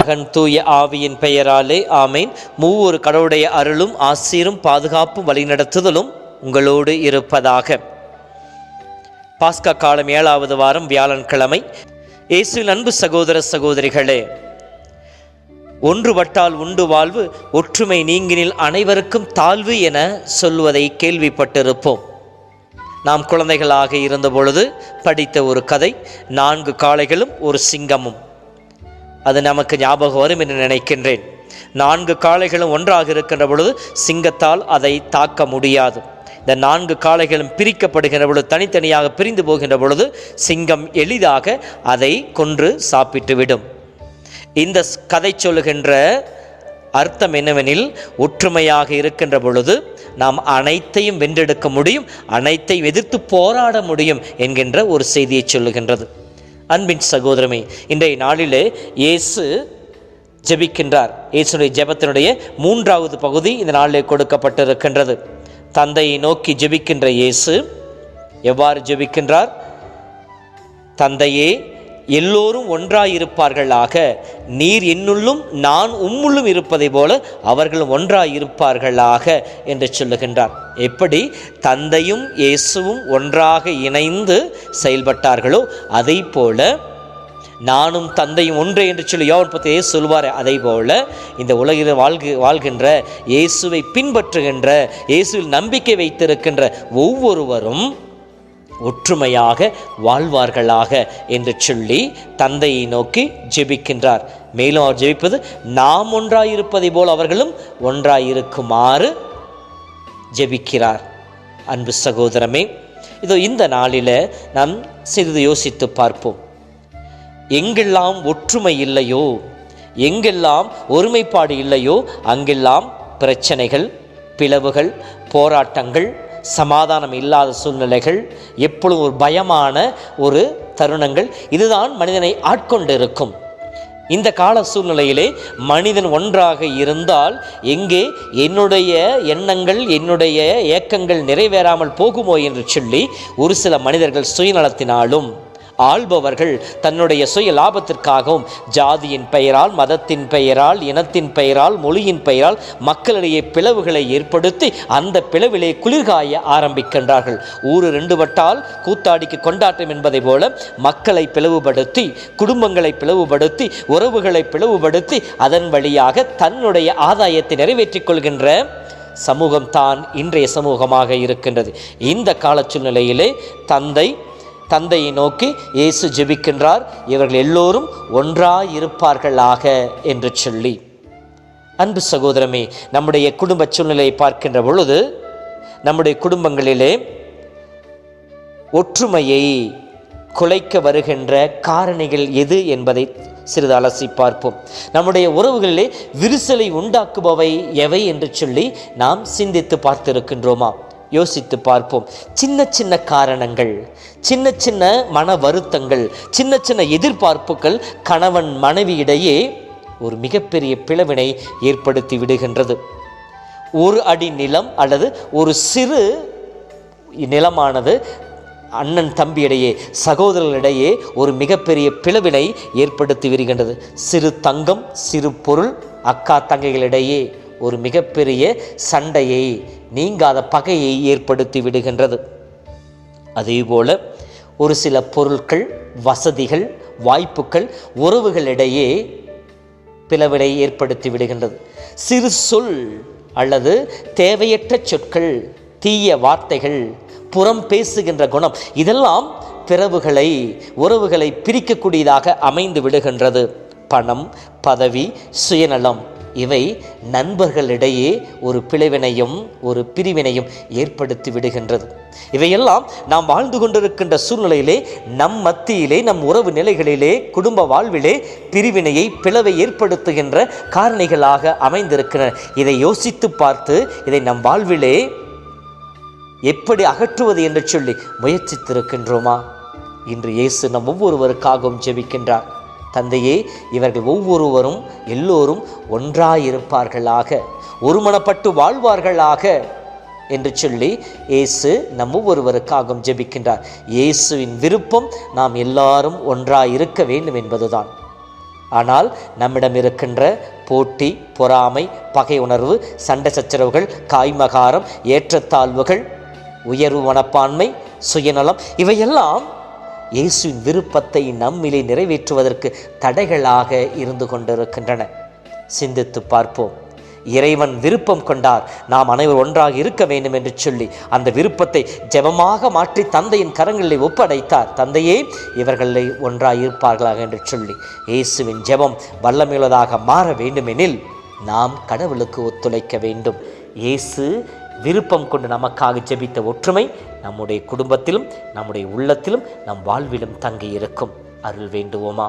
மகன் தூய ஆவியின் பெயராலே ஆமேன். மூவொரு கடவுளுடைய அருளும் ஆசீரும் பாதுகாப்பும் வழிநடத்துதலும் உங்களோடு இருப்பதாக. பாஸ்கா காலம் ஏழாவது வாரம் வியாழன்கிழமை. இயேசுவின் அன்பு சகோதர சகோதரிகளே ஒன்றுபட்டால் உண்டு வாழ்வு ஒற்றுமை நீங்கினில் அனைவருக்கும் தாழ்வு என சொல்வதை கேள்விப்பட்டிருப்போம். நாம் குழந்தைகளாக இருந்தபொழுது படித்த ஒரு கதை நான்கு காளைகளும் ஒரு சிங்கமும். அது நமக்கு ஞாபகம் வரும் என்று நினைக்கின்றேன். நான்கு காளைகளும் ஒன்றாக இருக்கின்ற பொழுது சிங்கத்தால் அதை தாக்க முடியாது. இந்த நான்கு காளைகளும் பிரிக்கப்படுகின்ற பொழுது தனித்தனியாக பிரிந்து போகின்ற பொழுது சிங்கம் எளிதாக அதை கொன்று சாப்பிட்டுவிடும். இந்த ஸ்- கதை சொல்லுகின்ற அர்த்தம் என்னவெனில் ஒற்றுமையாக இருக்கின்ற பொழுது நாம் அனைத்தையும் வென்றெடுக்க முடியும் அனைத்தையும் எதிர்த்து போராட முடியும் என்கின்ற ஒரு செய்தியை சொல்லுகின்றது. அன்பின் சகோதரமே இன்றைய நாளிலே இயேசு ஜெபிக்கின்றார். இயேசுடைய ஜெபத்தினுடைய மூன்றாவது பகுதி இந்த நாளிலே கொடுக்கப்பட்டிருக்கின்றது. தந்தையை நோக்கி ஜெபிக்கின்ற இயேசு எவ்வாறு ஜெபிக்கின்றார்? தந்தையே எல்லோரும் ஒன்றாயிருப்பார்களாக. நீர் என்னுள்ளும் நான் உம்முள்ளும் இருப்பதை போல அவர்களும் ஒன்றாயிருப்பார்களாக என்று சொல்லுகின்றார். எப்படி? தந்தையும் இயேசுவும் ஒன்றாக இணைந்து செயல்பட்டார்களோ அதை போல நானும் தந்தையும் ஒன்றே என்று சொல்லி யோவன் பத்தியே சொல்வார் அதை போல இந்த உலகில் வாழ்கு வாழ்கின்ற இயேசுவை பின்பற்றுகின்ற இயேசுவில் நம்பிக்கை வைத்திருக்கின்ற ஒவ்வொருவரும் ஒற்றுமையாக வாழ்வார்களாக என்று சொல்லி தந்தையை நோக்கி ஜெபிக்கின்றார். மேலும் அவர் ஜெபிப்பது நாம் ஒன்றாயிருப்பதை போல் அவர்களும் ஒன்றாயிருக்குமாறு ஜெபிக்கிறார். அன்பு சகோதரமே இதோ இந்த நாளில் நாம் சிறிது யோசித்து பார்ப்போம். எங்கெல்லாம் ஒற்றுமை இல்லையோ எங்கெல்லாம் ஒருமைப்பாடு இல்லையோ அங்கெல்லாம் பிரச்சனைகள் பிளவுகள் போராட்டங்கள் சமாதானம் இல்லாத சூழ்நிலைகள் எப்பொழுதும் ஒரு பயமான ஒரு தருணங்கள் இதுதான் மனிதனை ஆட்கொண்டு இருக்கும் இந்த கால சூழ்நிலையிலே மனிதன் ஒன்றாக இருந்தால் எங்கே என்னுடைய எண்ணங்கள் என்னுடைய ஏக்கங்கள் நிறைவேறாமல் போகுமோ என்று சொல்லி ஒரு சில மனிதர்கள் சுயநலத்தினாலும் ஆள்பவர்கள் தன்னுடைய சுய லாபத்திற்காகவும் ஜாதியின் பெயரால் மதத்தின் பெயரால் இனத்தின் பெயரால் மொழியின் பெயரால் மக்களிடையே பிளவுகளை ஏற்படுத்தி அந்த பிளவிலே குளிர்காய ஆரம்பிக்கின்றார்கள். ஊரு ரெண்டு வட்டால் கூத்தாடிக்கு கொண்டாட்டம் என்பதை போல மக்களை பிளவுபடுத்தி குடும்பங்களை பிளவுபடுத்தி உறவுகளை பிளவுபடுத்தி அதன் வழியாக தன்னுடைய ஆதாயத்தை நிறைவேற்றிக் கொள்கின்ற சமூகம் தான் இன்றைய சமூகமாக இருக்கின்றது. இந்த கால சூழ்நிலையிலே தந்தை தந்தையை நோக்கி இயேசு ஜெபிக்கின்றார். இவர்கள் எல்லோரும் ஒன்றாயிருப்பார்களாக என்று சொல்லி. அன்பு சகோதரமே நம்முடைய குடும்ப சூழ்நிலையை பார்க்கின்ற பொழுது நம்முடைய குடும்பங்களிலே ஒற்றுமையை குலைக்க வருகின்ற காரணிகள் எது என்பதை சிறிது அலசி பார்ப்போம். நம்முடைய உறவுகளிலே விரிசலை உண்டாக்குபவை எவை என்று சொல்லி நாம் சிந்தித்து பார்த்திருக்கின்றோமா? யோசித்து பார்ப்போம். சின்ன சின்ன காரணங்கள் சின்ன சின்ன மன வருத்தங்கள் சின்ன சின்ன எதிர்பார்ப்புகள் கணவன் மனைவியிடையே ஒரு மிகப்பெரிய பிளவினை ஏற்படுத்தி விடுகின்றது. ஒரு அடி நிலம் அல்லது ஒரு சிறு நிலமானது அண்ணன் தம்பியிடையே சகோதரர்களிடையே ஒரு மிகப்பெரிய பிளவினை ஏற்படுத்தி வருகின்றது சிறு தங்கம் சிறு பொருள் அக்கா தங்கைகளிடையே. ஒரு மிகப்பெரிய சண்டையை நீங்காத பகையை ஏற்படுத்தி விடுகின்றது. அதேபோல ஒரு சில பொருட்கள் வசதிகள் வாய்ப்புகள் உறவுகளிடையே பிளவினை ஏற்படுத்தி விடுகின்றது. சிறு சொல் அல்லது தேவையற்ற சொற்கள் தீய வார்த்தைகள் புறம் பேசுகின்ற குணம் இதெல்லாம் பிறவுகளை உறவுகளை பிரிக்கக்கூடியதாக அமைந்து விடுகின்றது. பணம் பதவி சுயநலம். இவை நண்பர்களிடையே ஒரு பிளவினையும் ஒரு பிரிவினையும் ஏற்படுத்தி விடுகின்றது. இவையெல்லாம் நாம் வாழ்ந்து கொண்டிருக்கின்ற சூழ்நிலையிலே நம் மத்தியிலே நம் உறவு நிலைகளிலே குடும்ப வாழ்விலே பிரிவினையை பிளவை ஏற்படுத்துகின்ற காரணிகளாக அமைந்திருக்கின்றன. இதை யோசித்து பார்த்து இதை நம் வாழ்விலே எப்படி அகற்றுவது என்று சொல்லி முயற்சித்திருக்கின்றோமா? இன்று இயேசு நம் ஒவ்வொருவருக்காகவும் ஜெபிக்கின்றார். தந்தையே இவர்கள் ஒவ்வொருவரும் எல்லோரும் ஒன்றாயிருப்பார்களாக ஒருமனப்பட்டு வாழ்வார்களாக என்று சொல்லி இயேசு நம் ஒவ்வொருவருக்காகவும் ஜெபிக்கின்றார். இயேசுவின் விருப்பம் நாம் எல்லாரும் ஒன்றாக இருக்க வேண்டும் என்பதுதான். ஆனால் நம்மிடம் இருக்கின்ற போட்டி பொறாமை பகை உணர்வு சண்டை சச்சரவுகள் காய்மகாரம் ஏற்றத்தாழ்வுகள் உயர்வு மனப்பான்மை சுயநலம் இவையெல்லாம் இயேசுவின் விருப்பத்தை நம்மிலே நிறைவேற்றுவதற்கு தடைகளாக இருந்து கொண்டிருக்கின்றன. சிந்தித்து பார்ப்போம். இறைவன் விருப்பம் கொண்டார். நாம் அனைவர் ஒன்றாக இருக்க வேண்டும் என்று சொல்லி அந்த விருப்பத்தை ஜெபமாக மாற்றி தந்தையின் கரங்களில் ஒப்படைத்தார். தந்தையே இவர்களை ஒன்றாக இருப்பார்களாக என்று சொல்லி இயேசுவின் ஜெபம் வல்லமையுள்ளதாக மாற வேண்டுமெனில் நாம் கடவுளுக்கு ஒத்துழைக்க வேண்டும். இயேசு விருப்பம் கொண்டு நமக்காக ஜெபித்த ஒற்றுமை நம்முடைய குடும்பத்திலும் நம்முடைய உள்ளத்திலும் நம் வாழ்விலும் தங்கி இருக்கும் அருள் வேண்டுவோமா?